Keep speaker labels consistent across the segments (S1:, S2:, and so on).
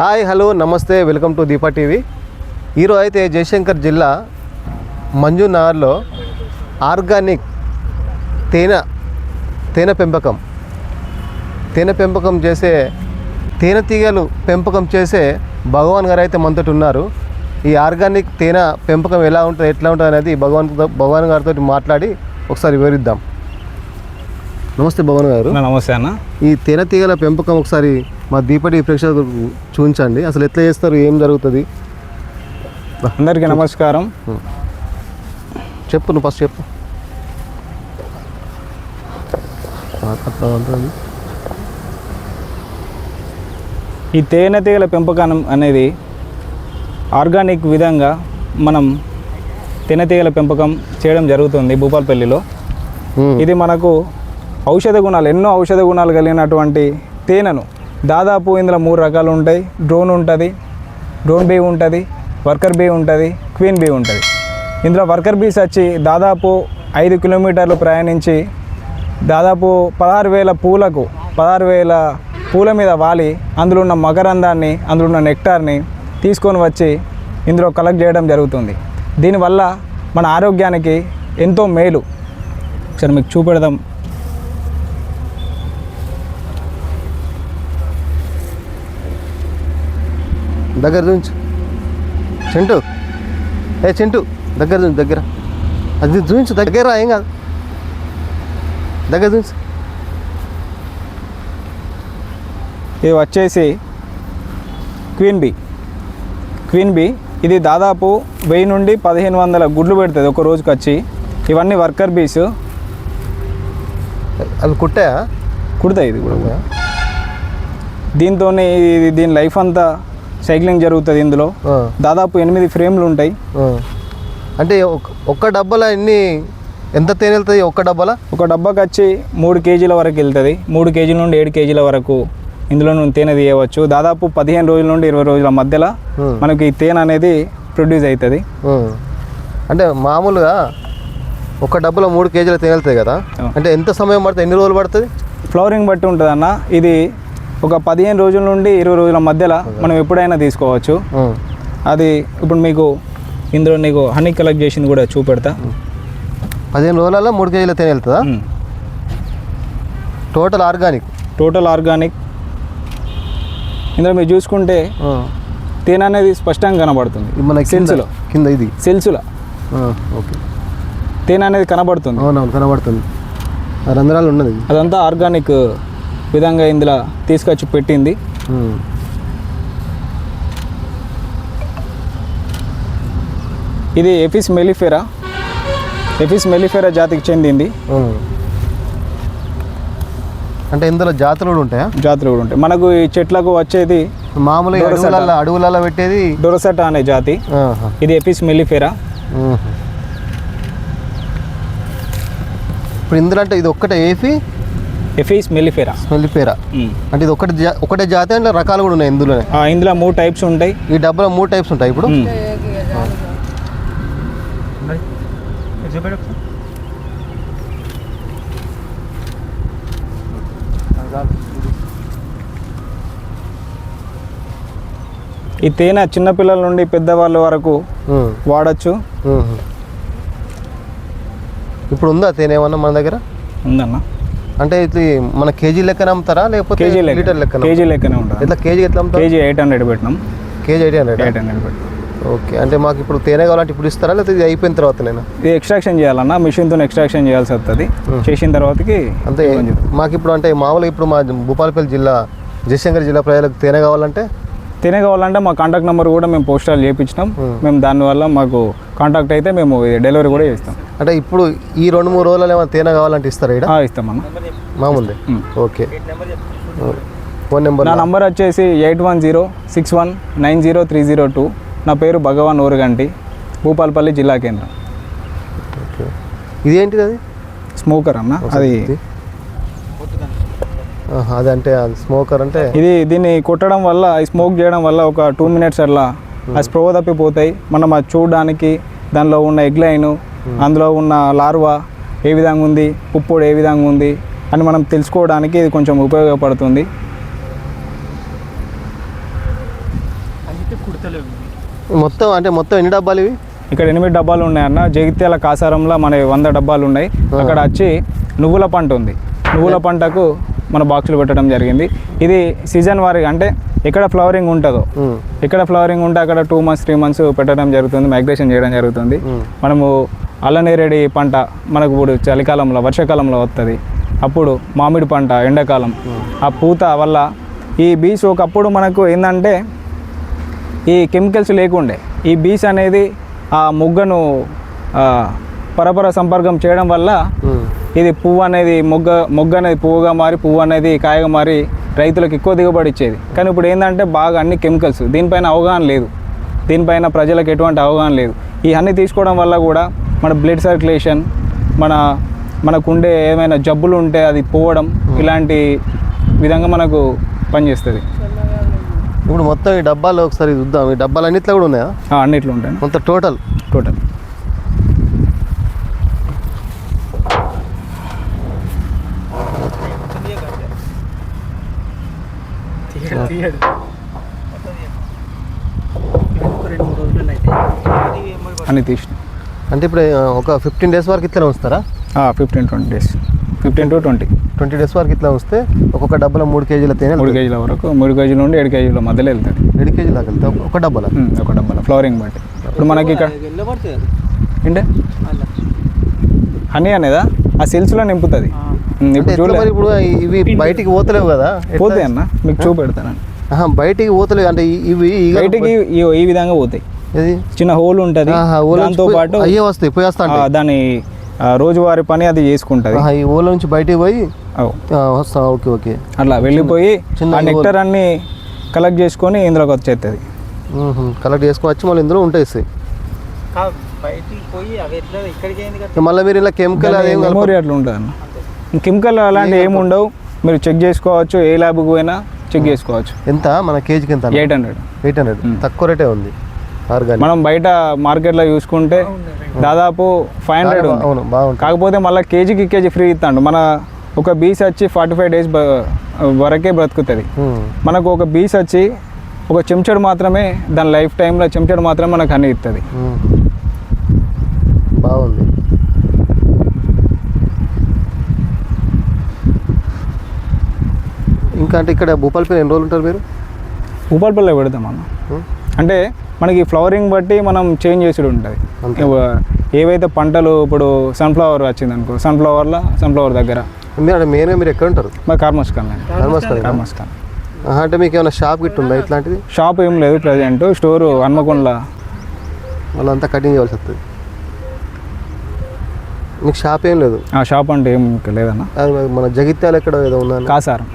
S1: Hi hello నమస్తే welcome to Deepa TV. ఈరోజు అయితే జయశంకర్ జిల్లా మంజునార్లో ఆర్గానిక్ తేనె తేనె పెంపకం తేనె పెంపకం చేసే తేనె తీగలు పెంపకం చేసే భగవాన్ గారు అయితే మనతోటి ఉన్నారు. ఈ ఆర్గానిక్ తేనె పెంపకం ఎలా ఉంటుంది ఎట్లా ఉంటుంది అనేది భగవాన్ భగవాన్ గారితో మాట్లాడి ఒకసారి వివరిద్దాం. నమస్తే భగవాన్ గారు.
S2: నమస్తే అన్న.
S1: ఈ తేనె తీగల పెంపకం ఒకసారి మా దీపటి ప్రేక్షకులకు చూపించండి. అసలు ఎట్లా చేస్తారు? ఏం జరుగుతుంది?
S2: అందరికీ నమస్కారం.
S1: చెప్పు నువ్వు ఫస్ట్ చెప్పు.
S2: ఈ తేనెటీగల పెంపకం అనేది ఆర్గానిక్ విధంగా మనం తేనెటీగల పెంపకం చేయడం జరుగుతుంది భూపాలపల్లిలో. ఇది మనకు ఔషధ గుణాలు ఎన్నో ఔషధ గుణాలు కలిగినటువంటి తేనెను. దాదాపు ఇందులో మూడు రకాలు ఉంటాయి. డ్రోన్ ఉంటుంది డ్రోన్ బీ ఉంటుంది వర్కర్ బీ ఉంటుంది క్వీన్ బీ ఉంటుంది. ఇందులో వర్కర్ బీస్ వచ్చి దాదాపు ఐదు కిలోమీటర్లు ప్రయాణించి దాదాపు పదహారు వేల పూలకు పదహారు వేల పూల మీద వాలి అందులో ఉన్న మకరందాన్ని అందులో ఉన్న నెక్టార్ని తీసుకొని వచ్చి ఇందులో కలెక్ట్ చేయడం జరుగుతుంది. దీనివల్ల మన ఆరోగ్యానికి ఎంతో మేలు. ఒకసారి మీకు చూపెడదాం.
S1: దగ్గర చూపించు చింటూ. ఏ చింటూ దగ్గర చూపించు దగ్గర. అది చూపించు దగ్గర ఏం కాదు. దగ్గర చూపించు
S2: ఇది వచ్చేసి క్వీన్ బీ. క్వీన్ బీ ఇది దాదాపు వెయ్యి నుండి పదిహేను వందల గుడ్లు పెడుతుంది ఒక రోజుకి వచ్చి. ఇవన్నీ వర్కర్ బీస్.
S1: అవి కుట్టాయా?
S2: కుడతాయి ఇది కూడా. దీంతో దీని లైఫ్ అంతా సైక్లింగ్ జరుగుతుంది ఇందులో. దాదాపు ఎనిమిది ఫ్రేమ్లు ఉంటాయి.
S1: అంటే ఒక- ఒక్క డబ్బాలో ఎన్ని ఎంత తేనె వెళ్తుంది ఒక్క డబ్బాలో?
S2: ఒక డబ్బాకి వచ్చి మూడు కేజీల వరకు వెళ్తుంది. మూడు కేజీల నుండి ఏడు కేజీల వరకు ఇందులో నుండి తేనె తీయవచ్చు. దాదాపు పదిహేను రోజుల నుండి ఇరవై రోజుల మధ్యలో. మనకి ఈ తేనె అనేది ప్రొడ్యూస్ అవుతుంది.
S1: అంటే మామూలుగా ఒక డబ్బాలో మూడు కేజీల తేనె వెళ్తాయి కదా. అంటే ఎంత సమయం పడుతుంది? ఎన్ని రోజులు పడుతుంది?
S2: ఫ్లవరింగ్ బట్టి ఉంటుంది అన్న ఇది ఒక పదిహేను రోజుల నుండి ఇరవై రోజుల మధ్యలో మనం ఎప్పుడైనా తీసుకోవచ్చు. అది ఇప్పుడు మీకు ఇందులో నీకు హనీ కలెక్ట్ చేసింది కూడా చూపెడతా.
S1: పదిహేను రోజులలో మూడు కేజీల తేనె వెళ్తుందా? టోటల్ ఆర్గానిక్
S2: టోటల్ ఆర్గానిక్ ఇందులో మీరు చూసుకుంటే తేనె అనేది స్పష్టంగా కనబడుతుంది.
S1: మన
S2: సెల్స్లో.
S1: కింద ఇది.
S2: సెల్స్లో.
S1: ఓకే.
S2: తేనె అనేది కనబడుతుంది.
S1: అవునవును కనబడుతుంది. రంధ్రాలు ఉన్నది.
S2: అదంతా ఆర్గానిక్ విధంగా ఇందులో తీసుకొచ్చి పెట్టింది. ఇది ఎఫిస్ మెలిఫెరా ఎఫిస్ మెలిఫెరా జాతికి చెందింది.
S1: అంటే ఇందులో జాతులు కూడా ఉంటాయా
S2: జాతులు కూడా ఉంటాయి మనకు ఈ చెట్లకు వచ్చేది
S1: మామూలుగా. అడవులలో అడవులలో పెట్టేది
S2: డొరసట అనే జాతి. ఇది ఎఫిస్ మెలిఫెరా.
S1: ఇప్పుడు ఇందులో అంటే ఇది ఒక్కటే ఏఫీ
S2: ఎఫిస్ మెలిఫెరా
S1: స్మెల్లిపేరా అంటే ఇది ఒకటి ఒకటే జాతి అంటే రకాలు కూడా ఉన్నాయి ఇందులోనే.
S2: ఇందులో మూడు టైప్స్ ఉంటాయి.
S1: ఈ డబ్బాలో మూడు టైప్స్ ఉంటాయి ఇప్పుడు.
S2: మ్మ్. ఈ తేనె చిన్నపిల్లల నుండి పెద్దవాళ్ళ వరకు
S1: ఉమ్.
S2: వాడచ్చు.
S1: ఉహు. ఇప్పుడు ఉందా తేనె ఏమన్నా మన దగ్గర?
S2: ఉందన్న.
S1: అంటే ఇది మన కేజీ లెక్కన అమ్ముతారా? లేకపోతే
S2: కేజీ
S1: లీటర్
S2: లెక్క
S1: లెక్కన
S2: కేజీ లెక్కనే ఉంటుంది
S1: ఎట్లా కేజీ ఎట్లా అమ్ముతారు?
S2: కేజీ ఎయిట్ హండ్రెడ్ పెట్టినాం.
S1: KG eight hundred?
S2: Eight hundred పెట్టినాం.
S1: ఓకే. అంటే మాకు ఇప్పుడు తేనె కావాలంటే ఇప్పుడు ఇస్తారా? లేకపోతే ఇది అయిపోయిన తర్వాత నేను
S2: ఇది ఎక్స్ట్రాక్షన్ చేయాలన్న మిషన్తో ఎక్స్ట్రాక్షన్ చేయాల్సి వస్తుంది చేసిన తర్వాతకి
S1: అంతే మాకు ఇప్పుడు అంటే మామూలుగా ఇప్పుడు మా భూపాలపల్లి జిల్లా జయశంకర్ జిల్లా ప్రజలకు తేనె కావాలంటే?
S2: తేనె కావాలంటే మా కాంటాక్ట్ నెంబర్ కూడా మేము పోస్టాలు చేయించినాం మేము. దానివల్ల మాకు కాంటాక్ట్ అయితే మేము డెలివరీ కూడా చేస్తాం.
S1: అంటే ఇప్పుడు ఈ రెండు మూడు రోజులలో ఏమైనా తేనె కావాలంటే ఇస్తారా ఇక్కడ
S2: ఆ, ఇస్తామన్న.
S1: మామూలుది.
S2: మ్మ్.
S1: ఓకే. ఫోన్ నెంబర్
S2: నా నంబర్ వచ్చేసి eight one zero six one nine zero three zero two. నా పేరు భగవాన్ ఊరగంటి భూపాలపల్లి జిల్లా కేంద్రం.
S1: ఓకే. ఇదేంటిది అది?
S2: స్మోకర్ అన్న అది
S1: ఇది? ఆహా, అది అంటే అది స్మోకర్ అంటే
S2: ఇది దీన్ని కొట్టడం వల్ల స్మోక్ చేయడం వల్ల ఒక టూ మినిట్స్ అట్లా ఆ స్ప్రో తప్పిపోతాయి. మనం అది చూడడానికి దానిలో ఉన్న ఎగ్ లైన్ అందులో ఉన్న లార్వా ఏ విధంగా ఉంది పుప్పొడి ఏ విధంగా ఉంది అని మనం తెలుసుకోవడానికి ఇది కొంచెం ఉపయోగపడుతుంది.
S1: మొత్తం అంటే మొత్తం ఎన్ని డబ్బాలు ఇవి?
S2: ఇక్కడ ఎనిమిది డబ్బాలు ఉన్నాయన్న జగిత్యాల కాసారంలో మన వంద డబ్బాలు ఉన్నాయి. అక్కడ వచ్చి నువ్వుల పంట ఉంది. నువ్వుల పంటకు మన బాక్సులు పెట్టడం జరిగింది. ఇది సీజన్ వారీగా అంటే ఎక్కడ ఫ్లవరింగ్ ఉంటుందో. ఎక్కడ ఫ్లవరింగ్ ఉంటే అక్కడ టూ మంత్స్ త్రీ మంత్స్ పెట్టడం జరుగుతుంది మైగ్రేషన్ చేయడం జరుగుతుంది. మనము అల్లనేరేడి పంట మనకు ఇప్పుడు చలికాలంలో వర్షాకాలంలో వస్తుంది అప్పుడు మామిడి పంట ఎండాకాలం. ఆ పూత వల్ల ఈ బీస్ ఒకప్పుడు మనకు ఏంటంటే ఈ కెమికల్స్ లేకుండే. ఈ బీస్ అనేది ఆ మొగ్గను పరపర సంపర్కం చేయడం వల్ల ఇది పువ్వు అనేది మొగ్గ మొగ్గ అనేది పువ్వుగా మారి పువ్వు అనేది కాయగా మారి రైతులకు ఎక్కువ దిగుబడి ఇచ్చేది. కానీ ఇప్పుడు ఏంటంటే బాగా అన్ని కెమికల్స్ దీనిపైన అవగాహన లేదు. దీనిపైన ప్రజలకు ఎటువంటి అవగాహన లేదు. ఈ అన్ని తీసుకోవడం వల్ల కూడా మన బ్లడ్ సర్క్యులేషన్ మన మనకు ఉండే ఏమైనా జబ్బులు ఉంటే అది పోవడం ఇలాంటి విధంగా మనకు పనిచేస్తుంది.
S1: ఇప్పుడు మొత్తం ఈ డబ్బాలు ఒకసారి చూద్దాం. ఈ డబ్బాలు అన్నిట్లో కూడా ఉన్నాయా?
S2: ఆ, అన్నిట్లో ఉంటాయి.
S1: మొత్తం టోటల్?
S2: టోటల్. అన్ని తీసిన.
S1: అంటే ఇప్పుడు ఒక ఫిఫ్టీన్ డేస్ వరకు ఇట్లా ఉంచుతారా?
S2: Fifteen twenty days fifteen to twenty
S1: twenty days వరకు ఇట్లా ఉంచితే ఒక్కొక్క డబ్బాలో మూడు కేజీల తేనె
S2: మూడు కేజీల వరకు మూడు కేజీల నుండి ఏడు కేజీల మధ్యలో వెళ్తుంది.
S1: ఏడు కేజీలు దాకా వెళ్తే? ఒక డబ్బాలో?
S2: ఒక డబ్బాలో ఫ్లవరింగ్ బట్టి. ఇప్పుడు మనకి ఇక్కడ ఏంటే? హనీ అనేదా? ఆ సెల్స్లో నింపుతుంది. ఇప్పుడు
S1: ఇవి బయటికి పోతలేవు కదా?
S2: పోతాయి అన్న మీకు చూపెడతాను.
S1: బయటికి పోతలేవు. అంటే ఇవి
S2: బయటికి ఈ ఈ విధంగా పోతాయి. చిన్న హోల్ ఉంటుంది. దాంతో
S1: పోయి-
S2: పాటు
S1: అయ్యే వస్తాయి పోయేస్తా
S2: దాని రోజువారీ పని అది చేసుకుంటుంది.
S1: ఈ ఓల నుంచి బయటికి పోయి వస్తా ఓకే ఓకే.
S2: అట్లా వెళ్ళిపోయి ఆ నెక్టర్ అన్ని కలెక్ట్ చేసుకొని ఇందులోకి వచ్చేస్తుంది.
S1: కలెక్ట్ చేసుకొని వచ్చి మళ్ళీ ఇందులో ఉంటాయి మళ్ళీ మీరు ఇలా కెమికల్
S2: మెమోరీ అట్లా ఉంటుంది కెమికల్ అలాంటివి ఏమి ఉండవు. మీరు చెక్ చేసుకోవచ్చు ఏ ల్యాబ్కి పోయినా చెక్ చేసుకోవచ్చు.
S1: ఎంత? మన కేజీకి ఎంత
S2: ఎయిట్ హండ్రెడ్.
S1: Eight hundred. తక్కువ రేటే ఉంది.
S2: మనం బయట మార్కెట్లో చూసుకుంటే దాదాపు ఫైవ్ హండ్రెడ్
S1: అవును
S2: కాకపోతే మళ్ళీ కేజీకి కేజీ ఫ్రీ ఇస్తాడు. మన ఒక బీస్ వచ్చి ఫార్టీ ఫైవ్ డేస్ వరకే బ్రతుకుతుంది. మనకు ఒక బీస్ వచ్చి ఒక చెంచాడు మాత్రమే దాని లైఫ్ టైంలో చెంచాడు మాత్రమే మనకు హనీ ఇస్తుంది.
S1: బాగుంది. ఇంకా అంటే ఇక్కడ భూపాలపల్లి ఎన్ని రోజులు ఉంటారు మీరు?
S2: ఉపాల్పల్లి పెడతాం అన్న. అంటే మనకి ఫ్లవరింగ్ బట్టి మనం చేంజ్ చేసుడు ఉంటుంది. ఏవైతే పంటలు ఇప్పుడు సన్ఫ్లవర్ వచ్చింది అనుకో సన్ఫ్లవర్లో సన్ఫ్లవర్ దగ్గర.
S1: మీరు మెయిన్గా మీరు ఎక్కడ ఉంటారు?
S2: మా కార్మస్కాన్ కార్మస్కాన్
S1: అంటే మీకు ఏమైనా షాప్ గిట్ ఉందా ఇట్లాంటిది?
S2: షాప్ ఏం లేదు ప్రజెంట్. స్టోరు హన్మకొండలో.
S1: వాళ్ళంతా కటింగ్ చేయాల్సి వస్తుంది. మీకు షాప్ ఏం లేదు?
S2: ఆ షాప్ అంటే ఏం లేదన్న.
S1: మన జగిత్యాల ఎక్కడ ఏదో ఉందని
S2: కాసారం.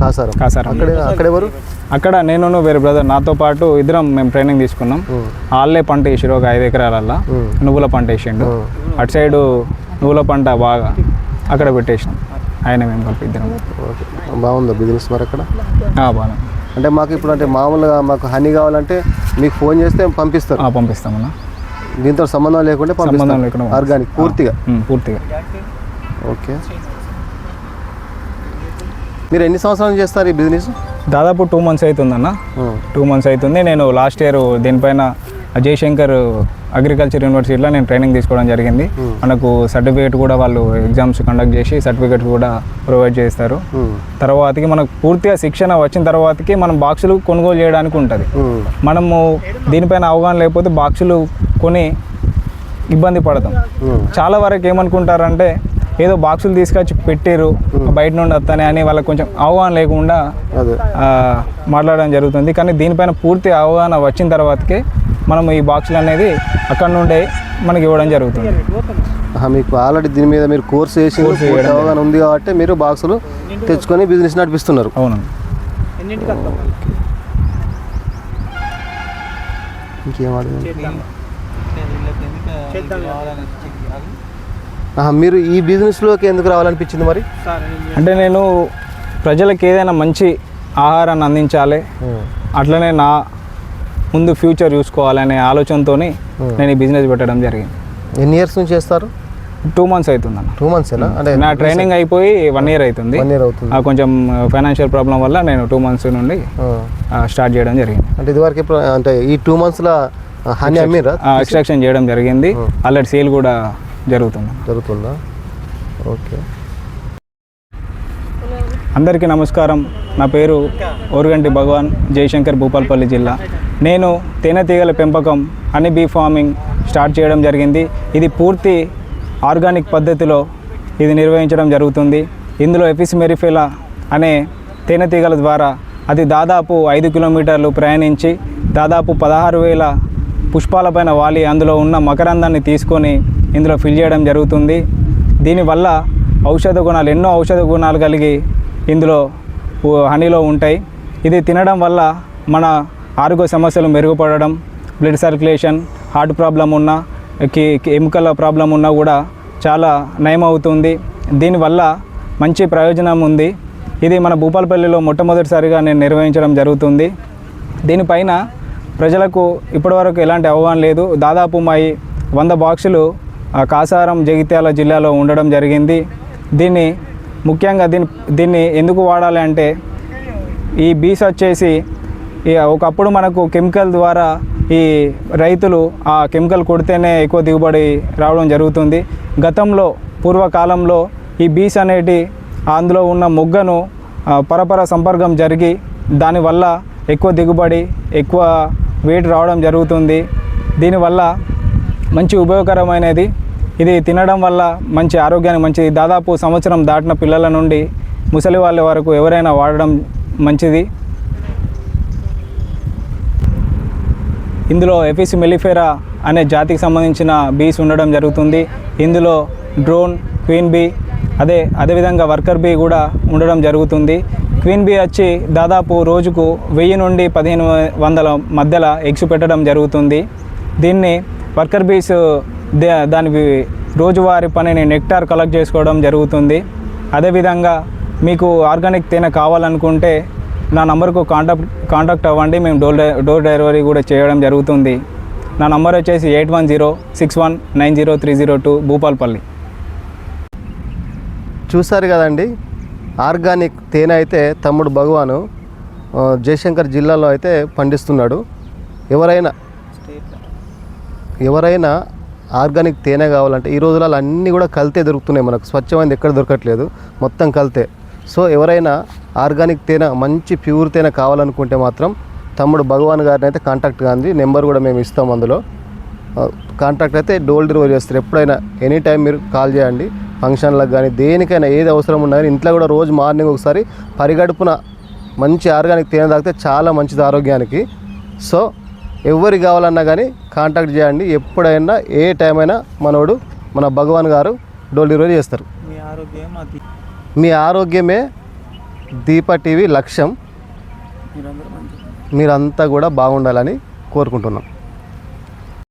S1: కాసారం.
S2: కాసారం.
S1: అక్కడే అక్కడ ఎవరు
S2: అక్కడ నేను వేరే బ్రదర్ నాతో పాటు ఇద్దరం మేము ట్రైనింగ్ తీసుకున్నాం. వాళ్ళే పంట వేసారు ఒక ఐదు ఎకరాలల్లో. నువ్వుల పంట వేసిండు. అటు సైడు నువ్వుల పంట బాగా అక్కడ పెట్టేసినాం. ఆయన మేము కలిపి ఇద్దరం.
S1: ఓకే. బాగుందా బిజినెస్ మరి అక్కడ?
S2: బాగా
S1: అంటే మాకు ఇప్పుడు అంటే మామూలుగా మాకు హనీ కావాలంటే మీకు ఫోన్ చేస్తే పంపిస్తారు.
S2: ఆ, పంపిస్తామన్నా
S1: దీంతో సంబంధం లేకుండా
S2: సంబంధం లేకుండా
S1: ఆర్గానిక్ పూర్తిగా?
S2: పూర్తిగా.
S1: ఓకే. మీరు ఎన్ని సంవత్సరాలు చేస్తారు ఈ బిజినెస్
S2: దాదాపు టూ మంత్స్ అవుతుందన్న టూ మంత్స్ అవుతుంది నేను లాస్ట్ ఇయర్ దీనిపైన జయశంకర్ అగ్రికల్చర్ యూనివర్సిటీలో నేను ట్రైనింగ్ తీసుకోవడం జరిగింది. మనకు సర్టిఫికేట్ కూడా వాళ్ళు ఎగ్జామ్స్ కండక్ట్ చేసి సర్టిఫికేట్ కూడా ప్రొవైడ్ చేస్తారు. తర్వాతకి మనకు పూర్తిగా శిక్షణ వచ్చిన తర్వాతకి మనం బాక్సులు కొనుగోలు చేయడానికి ఉంటుంది. మనము దీనిపైన అవగాహన లేకపోతే బాక్సులు కొని ఇబ్బంది పడతాం. చాలా వరకు ఏమనుకుంటారంటే ఏదో బాక్సులు తీసుకొచ్చి పెట్టారు బయట నుండి వస్తానే అని వాళ్ళకి కొంచెం అవగాహన లేకుండా మాట్లాడడం జరుగుతుంది. కానీ దీనిపైన పూర్తి అవగాహన వచ్చిన తర్వాతకే మనం ఈ బాక్సులు అనేది అక్కడ నుండే మనకి ఇవ్వడం జరుగుతుంది.
S1: మీకు ఆల్రెడీ దీని మీద మీరు కోర్స్ చేసి అవగాహన ఉంది కాబట్టి మీరు బాక్సులు తెచ్చుకొని బిజినెస్ నడిపిస్తున్నారు.
S2: అవును.
S1: ఇంకేం మీరు ఈ బిజినెస్లోకి ఎందుకు రావాలనిపించింది మరి?
S2: అంటే నేను ప్రజలకు ఏదైనా మంచి ఆహారాన్ని అందించాలి. అట్లనే నా ముందు ఫ్యూచర్ చూసుకోవాలనే ఆలోచనతో నేను ఈ బిజినెస్ పెట్టడం జరిగింది.
S1: ఎన్ని ఇయర్స్ నుంచి చేస్తారు?
S2: టూ మంత్స్ అవుతుంది అన్న
S1: టూ మంత్సేనా? అంటే
S2: నా ట్రైనింగ్ అయిపోయి వన్ ఇయర్ అవుతుంది.
S1: వన్ ఇయర్ అవుతుంది.
S2: ఆ, కొంచెం ఫైనాన్షియల్ ప్రాబ్లం వల్ల నేను టూ మంత్స్ నుండి. స్టార్ట్ చేయడం జరిగింది.
S1: అంటే ఇదివరకు అంటే ఈ టూ మంత్స్లో హనీ అమ్మిరా
S2: ఎక్స్ట్రాక్షన్ చేయడం జరిగింది. ఆల్రెడీ సేల్ కూడా జరుగుతుంది?
S1: జరుగుతుందా? ఓకే.
S2: అందరికీ నమస్కారం. నా పేరు ఓరుగంటి భగవాన్ జయశంకర్ భూపాల్పల్లి జిల్లా. నేను తేనెటీగల పెంపకం హనీ బీ ఫార్మింగ్ స్టార్ట్ చేయడం జరిగింది. ఇది పూర్తి ఆర్గానిక్ పద్ధతిలో ఇది నిర్వహించడం జరుగుతుంది. ఇందులో ఎఫిస్ మెరిఫెలా అనే తేనెటీగల ద్వారా అది దాదాపు ఐదు కిలోమీటర్లు ప్రయాణించి దాదాపు పదహారు వేల పుష్పాలపైన వాలి అందులో ఉన్న మకరందాన్ని తీసుకొని ఇందులో ఫిల్ చేయడం జరుగుతుంది. దీనివల్ల ఔషధ గుణాలు ఎన్నో ఔషధ గుణాలు కలిగి ఇందులో హనీలో ఉంటాయి. ఇది తినడం వల్ల మన ఆరోగ్య సమస్యలు మెరుగుపడడం బ్లడ్ సర్క్యులేషన్ హార్ట్ ప్రాబ్లం ఉన్నా ఎముకల ప్రాబ్లం ఉన్నా కూడా చాలా నయమవుతుంది. దీనివల్ల మంచి ప్రయోజనం ఉంది. ఇది మన భూపాలపల్లిలో మొట్టమొదటిసారిగా నేను నిర్వహించడం జరుగుతుంది. దీనిపైన ప్రజలకు ఇప్పటివరకు ఎలాంటి అవగాహన లేదు. దాదాపు మా వంద బాక్సులు కాసారం జగిత్యాల జిల్లాలో ఉండడం జరిగింది. దీన్ని ముఖ్యంగా దీన్ని దీన్ని ఎందుకు వాడాలి అంటే ఈ బీస్ వచ్చేసి ఈ ఒకప్పుడు మనకు కెమికల్ ద్వారా ఈ రైతులు ఆ కెమికల్ కొడితేనే ఎక్కువ దిగుబడి రావడం జరుగుతుంది. గతంలో పూర్వకాలంలో ఈ బీస్ అనేటి అందులో ఉన్న మొగ్గను పరపర సంపర్కం జరిగి దానివల్ల ఎక్కువ దిగుబడి ఎక్కువ వెయిట్ రావడం జరుగుతుంది. దీనివల్ల మంచి ఉపయోగకరమైనది ఇది తినడం వల్ల మంచి ఆరోగ్యానికి మంచిది దాదాపు సంవత్సరం దాటిన పిల్లల నుండి ముసలి వాళ్ళ వరకు ఎవరైనా వాడడం మంచిది. ఇందులో ఎఫిస్ మెలిఫెరా అనే జాతికి సంబంధించిన బీస్ ఉండడం జరుగుతుంది. ఇందులో డ్రోన్ క్వీన్ బీ అదే అదేవిధంగా వర్కర్ బీ కూడా ఉండడం జరుగుతుంది. క్వీన్ బీ వచ్చి దాదాపు రోజుకు వెయ్యి నుండి పదిహేను వందల మధ్యలో ఎగ్స్ పెట్టడం జరుగుతుంది. దీన్ని వర్కర్ బీస్ దే- దాని పనిని నెక్టార్ కలెక్ట్ చేసుకోవడం జరుగుతుంది. అదేవిధంగా మీకు ఆర్గానిక్ తేనె కావాలనుకుంటే నా నంబర్కు కాంటాక్ట్ కాంటాక్ట్ అవ్వండి. మేము డోర్ డె- డోర్ డెలివరీ కూడా చేయడం జరుగుతుంది. నా నంబర్ వచ్చేసి eight one zero six one nine zero three zero two Bhupalpally.
S1: చూసారు కదండి ఆర్గానిక్ తేనె అయితే తమ్ముడు భగవాను జయశంకర్ జిల్లాలో అయితే పండిస్తున్నాడు. ఎవరైనా ఎవరైనా ఆర్గానిక్ తేనె కావాలంటే ఈ రోజులలో అన్నీ కూడా కల్తే దొరుకుతున్నాయి మనకు. స్వచ్ఛమైనది ఎక్కడ దొరకట్లేదు. మొత్తం కల్తే. సో ఎవరైనా ఆర్గానిక్ తేనె మంచి ప్యూర్ తేనె కావాలనుకుంటే మాత్రం తమ్ముడు భగవాన్ గారిని అయితే కాంటాక్ట్ కాంది నెంబర్ కూడా మేము ఇస్తాం అందులో. కాంటాక్ట్ అయితే డోర్ డెలివరీ చేస్తారు. ఎప్పుడైనా ఎనీ టైం మీరు కాల్ చేయండి. ఫంక్షన్లకు కానీ దేనికైనా ఏది అవసరం ఉన్నా కానీ ఇంట్లో కూడా రోజు మార్నింగ్ ఒకసారి పరిగడుపున మంచి ఆర్గానిక్ తేనె తాగితే చాలా మంచిది ఆరోగ్యానికి. సో ఎవరికి కావాలన్నా కానీ కాంటాక్ట్ చేయండి. ఎప్పుడైనా ఏ టైం అయినా మనోడు మన భగవాన్ గారు డోర్ డెలివరీ చేస్తారు.
S3: మీ
S1: ఆరోగ్యమే దీప టీవీ లక్ష్యం. మీరంతా కూడా బాగుండాలని కోరుకుంటున్నాం.